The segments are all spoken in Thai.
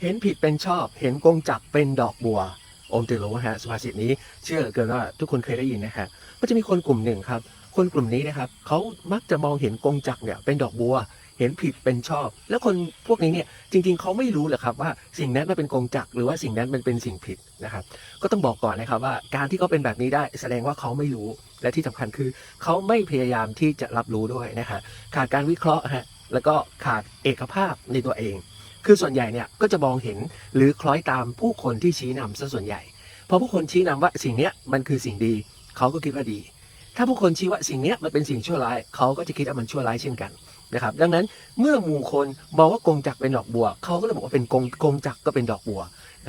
เห็นผิดเป็นชอบ เห็นกงจักเป็นดอกบัวโอมตื่นรู้ฮะสุภาษิตนี้เชื่อเหลือเกินว่าทุกคนเคยได้ยินนะฮะมันจะมีคนกลุ่มหนึ่งครับ คนกลุ่มนี้นะครับเขามักจะมองเห็นกงจักเนี่ยเป็นดอกบัว เห็นผิดเป็นชอบ แล้วคนพวกนี้เนี่ยจริง ๆเขาไม่รู้หรอกครับว่าสิ่งนั้นมันเป็นกงจักหรือว่าสิ่งนั้นมันเป็นสิ่งผิดนะครับ ก็ต้องบอกก่อนนะครับว่าการที่เขาเป็นแบบนี้ได้แสดงว่าเขาไม่รู้และที่สำคัญคือเขาไม่พยายามที่จะรับรู้ด้วยนะฮะขาดการวิเคราะห์ฮะแล้วก็ขาดเอกภาพในตัวเอง คือส่วนใหญ่เนี่ยก็จะมองเห็นหรือคล้อยตามผู้คนที่ชี้นำซะส่วนใหญ่พอผู้คนชี้นำว่าสิ่งเนี้ยมันคือสิ่งดีเขาก็คิดว่าดี ถ้าผู้คนชี้ว่าสิ่งเนี้ยมันเป็นสิ่งชั่วร้ายเขาก็จะคิดว่ามันชั่วร้ายเช่นกันนะครับดังนั้นเมื่อหมู่คนมองว่ากงจักรเป็นดอกบัวเขาก็เลยบอกว่าเป็นกงกงจักรก็เป็นดอกบัว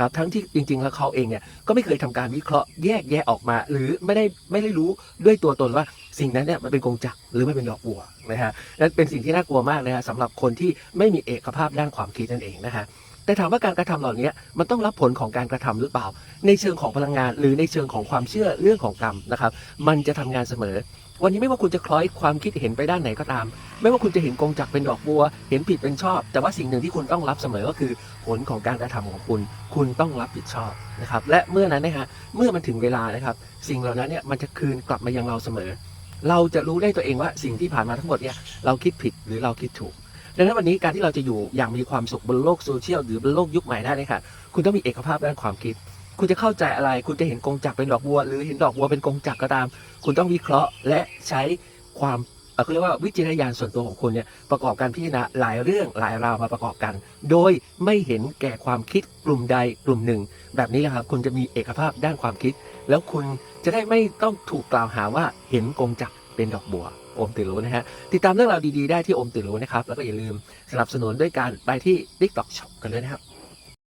ครับทั้งที่จริงๆแล้วเขาเองเนี่ยก็ไม่เคยทำการวิเคราะห์แยกแยะออกมา หรือไม่ได้ไม่ได้รู้ด้วยตัวตนว่า สิ่งนั้นเนี่ยมันเป็นกงจักรหรือไม่เป็นดอกบัวนะฮะนั่นเป็นสิ่งที่น่ากลัวมากนะฮะสำหรับคนที่ไม่มีเอกภาพด้านความคิดนั่นเองนะฮะแต่ถามว่าการกระทำเหล่านี้มันต้องรับผลของการกระทำหรือเปล่า ในเชิงของพลังงาน หรือในเชิงของความเชื่อเรื่องของกรรมนะครับ มันจะทำงานเสมอ วันนี้ไม่ว่าคุณจะคล้อยความคิดเห็นไปด้านไหนก็ตาม ไม่ว่าคุณจะเห็นกงจักรเป็นดอกบัว เห็นผิดเป็นชอบ แต่ว่าสิ่งหนึ่งที่คุณต้องรับเสมอก็คือ ผลของการกระทำของคุณ คุณต้องรับผิดชอบนะครับ และเมื่อนั้นนะฮะเมื่อมันถึงเวลานะครับ สิ่งเหล่านั้นเนี่ยมันจะคืนกลับมายังเราเสมอ เราจะรู้ได้ตัวเองว่าสิ่งที่ผ่านมาทั้งหมดเนี่ยเราคิดผิดหรือเราคิดถูกดังนั้นวันนี้การที่เราจะอยู่อย่างมีความสุขบนโลกโซเชียลหรือบนโลกยุคใหม่ได้เลยค่ะคุณต้องมีเอกภาพด้านความคิด คุณจะเข้าใจอะไร คุณจะเห็นกงจักรเป็นดอกบัว หรือเห็นดอกบัวเป็นกงจักรก็ตาม คุณต้องวิเคราะห์และใช้ความ เอ่อเขาเรียกว่าวิจารณญาณส่วนตัวของคุณเนี่ยประกอบการพิจารณาหลายเรื่องหลายราวมาประกอบกัน โดยไม่เห็นแก่ความคิดกลุ่มใดกลุ่มหนึ่ง แบบนี้แหละครับคุณจะมีเอกภาพด้านความคิด แล้วคุณจะได้ไม่ต้องถูกกล่าวหาว่าเห็นกงจักเป็นดอกบัวอมตื่นรู้นะฮะ ติดตามเรื่องราวดีๆได้ที่อมตื่นรู้นะครับ แล้วก็อย่าลืมสนับสนุนด้วยการไปที่ TikTok Shop กันด้วยนะครับ